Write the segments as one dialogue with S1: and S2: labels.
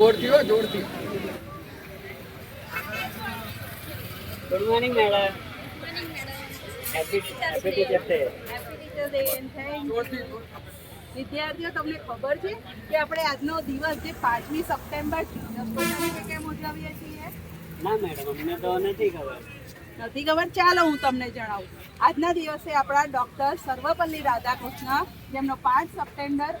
S1: જોરથી હો જોરથી.
S2: Good morning madam.
S3: વિદ્યાર્થીઓ તમને ખબર છે કે આપણે આજનો દિવસ જે પાંચમી સપ્ટેમ્બર કેમ ઉજવીએ છીએ?
S2: ના મેડમ અમને તો નથી ખબર.
S3: નથી ખબર? ચાલો હું તમને જણાવું. આજના દિવસે આપણા ડૉક્ટર સર્વપલ્લી રાધાકૃષ્ણ જેમનો પાંચ સપ્ટેમ્બર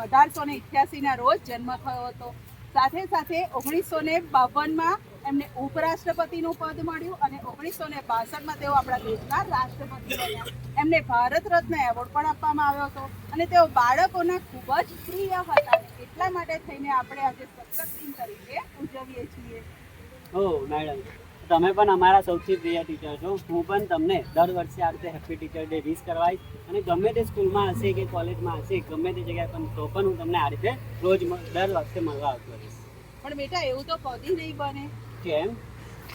S3: અઢારસો ને ઇઠ્યાસીના રોજ જન્મ થયો હતો. સાથે સાથે ઓગણીસો ને બાવનમાં એમને ઉપરાષ્ટ્રપતિનું પદ મળ્યું અને ઓગણીસો ને બાસઠમાં તેઓ આપણા દેશના રાષ્ટ્રપતિ બન્યા. એમને ભારત રત્ન એવોર્ડ પણ આપવામાં આવ્યો હતો અને તેઓ બાળકોના ખૂબ જ પ્રિય હતા. એટલા માટે થઈને આપણે આજે સતત દિન તરીકે ઉજવીએ છીએ.
S2: ઓ, મેડમ. તમે પણ અમારા સૌથી પ્રિય ટીચર છો. હું પણ તમને દર વર્ષે આ રીતે હેપી ટીચર ડે વિશ કરવાઈશ અને ગમે તે સ્કૂલમાં હશે કે કોલેજમાં હશે ગમે તે જગ્યાએ પણ તો પણ હું તમને આ રીતે રોજ દર વખતે મળવા આવતો રહીશ.
S3: પણ બેટા એવું તો કદી નહીં બને.
S2: કેમ?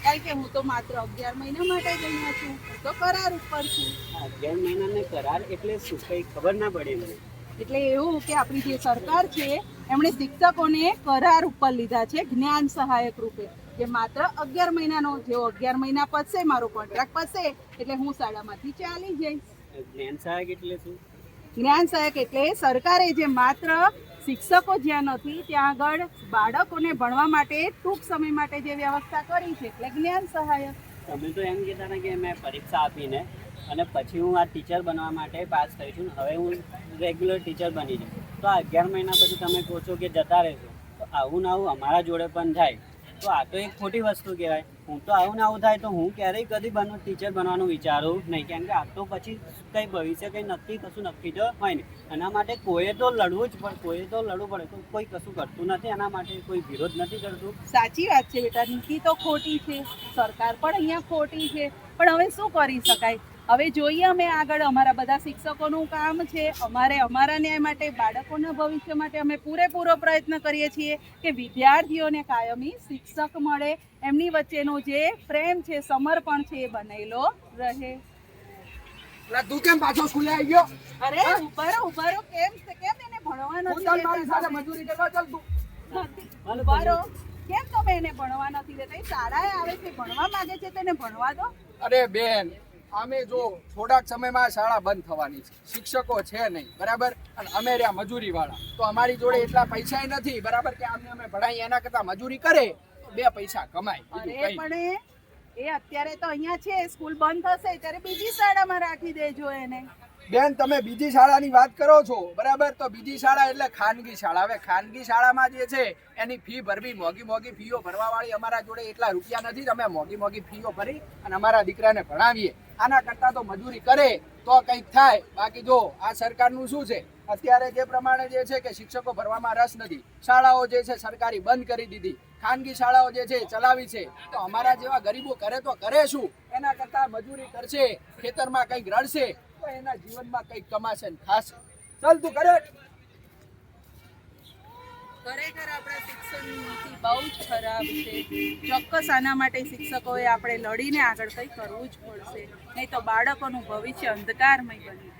S3: કારણ કે હું તો માત્ર અગિયાર મહિના માટે જ અહીંયા છું. તો કરાર ઉપર છું.
S2: અગિયાર મહિનાને કરાર એટલે શું? કંઈ ખબર ના પડે મને.
S3: એટલે એવું કે આપણી જે સરકાર છે એમણે શિક્ષકોને કરાર ઉપર લીધા છે જ્ઞાન સહાયક રૂપે. જે માત્ર અગિયાર મહિનાનો જેવો અગિયાર મહિના પતશે મારો કોન્ટ્રાક્ટ પતશે એટલે હું શાળામાંથી ચાલી જઈશ.
S2: જ્ઞાન સહાયક એટલે શું?
S3: જ્ઞાન સહાયક એટલે સરકારે જે માત્ર શિક્ષકો જ્યાં નથી ત્યાં આગળ બાળકોને ભણવા માટે ટૂંક સમય માટે જે વ્યવસ્થા કરી છે એટલે જ્ઞાન સહાયક.
S2: તમે તો એમ કહેતા ને કે મેં પરીક્ષા આપીને અને પછી હું આ ટીચર બનવા માટે પાસ થઈ છું હવે હું રેગ્યુલર ટીચર બની જાઉં. તો આ અગિયાર મહિના પછી તમે કહો છો કે જતા રહેશો તો આવું ને આવું અમારા જોડે પણ થાય. તો આ તો એક ખોટી વસ્તુ કહેવાય. હું તો આવું ને આવું થાય તો હું ક્યારેય કદી બનવું ટીચર બનવાનું વિચારું નહીં. કેમ કે આ તો પછી કંઈ ભવિષ્ય કંઈ નક્કી કશું નક્કી તો હોય નહીં. એના માટે કોઈએ તો લડવું જ પડે, કોઈએ તો લડવું પડે. તો કોઈ કશું કરતું નથી, એના માટે કોઈ વિરોધ નથી કરતું.
S3: સાચી વાત છે બેટા, નીતિ તો ખોટી છે. સરકાર પણ અહીંયા ખોટી છે. પણ હવે શું કરી શકાય? હવે જોઈએ અમે આગળ. અમારા બધા શિક્ષકોનું કામ છે. અમારે અમારા ન્યાય માટે બાળકોના ભવિષ્ય માટે અમે પૂરેપૂરો પ્રયત્ન કરીએ છીએ કે વિદ્યાર્થીઓને કાયમી શિક્ષક મળે. એમની વચ્ચેનો જે પ્રેમ છે સમર્પણ છે એ બનેલો રહે.
S1: તું કેમ પાછો સ્કૂલે આવી ગયો?
S3: અરે ઉભારો ઉભારો કેમ કેમ એને ભણવા નથી
S1: મારી સાથે
S3: દેતા
S1: મજૂરી કરવા ચાલ તું.
S3: ઉભારો કેમ તમે એને ભણવા નથી દેતા? એ શાળાએ આવે છે ભણવા માંગે છે તેને ભણવા દો.
S1: અરે બેન અમે જો થોડાક સમયમાં શાળા બંધ થવાની છે. શિક્ષકો છે નહીં બરાબર? અને અમે રહ્યા મજૂરી વાળા તો અમારી જોડે એટલા પૈસા નથી બરાબર? કે આમને અમે ભણાઈ એના કરતા મજૂરી કરે તો બે પૈસા કમાય.
S3: પણ એ- અત્યારે તો અહીંયા છે સ્કૂલ બંધ થશે ત્યારે બીજી શાળામાં રાખી દેજો એને.
S1: બેન તમે બીજી શાળાની વાત કરો છો બરાબર? તો બીજી શાળા એટલે ખાનગી શાળા. હવે ખાનગી શાળામાં જે છે એની ફી ભરવી મોંઘી મોંઘી ફીઓ ભરવા વાળી અમારા જોડે એટલા રૂપિયા નથી તમે મોંઘી મોગી ફીઓ ભરી અને અમારા દીકરાને ભણાવીએ. આના કરતા તો મજૂરી કરે, તો કંઈક થાય. બાકી જો, આ સરકારનું શું છે? અત્યારે જે પ્રમાણે જે છે કે શિક્ષકો ભરવામાં રસ નથી. શાળાઓ જે છે સરકારી બંધ કરી દીધી. ખાનગી શાળાઓ જે છે ચલાવી છે. તો અમારા જેવા ગરીબો કરે તો કરે શું? એના કરતા મજૂરી કરશે, ખેતરમાં કંઈક રડશે, તો એના જીવનમાં કંઈક કમાશે ને ખાશે. ચાલ તું કરે
S3: ખરેખર આપણા શિક્ષણની નીતિ બહુ જ ખરાબ છે. ચોક્કસ આના માટે શિક્ષકોએ આપણે લડીને આગળ કંઈ કરવું જ પડશે. નહીં તો બાળકોનું ભવિષ્ય અંધકારમય બની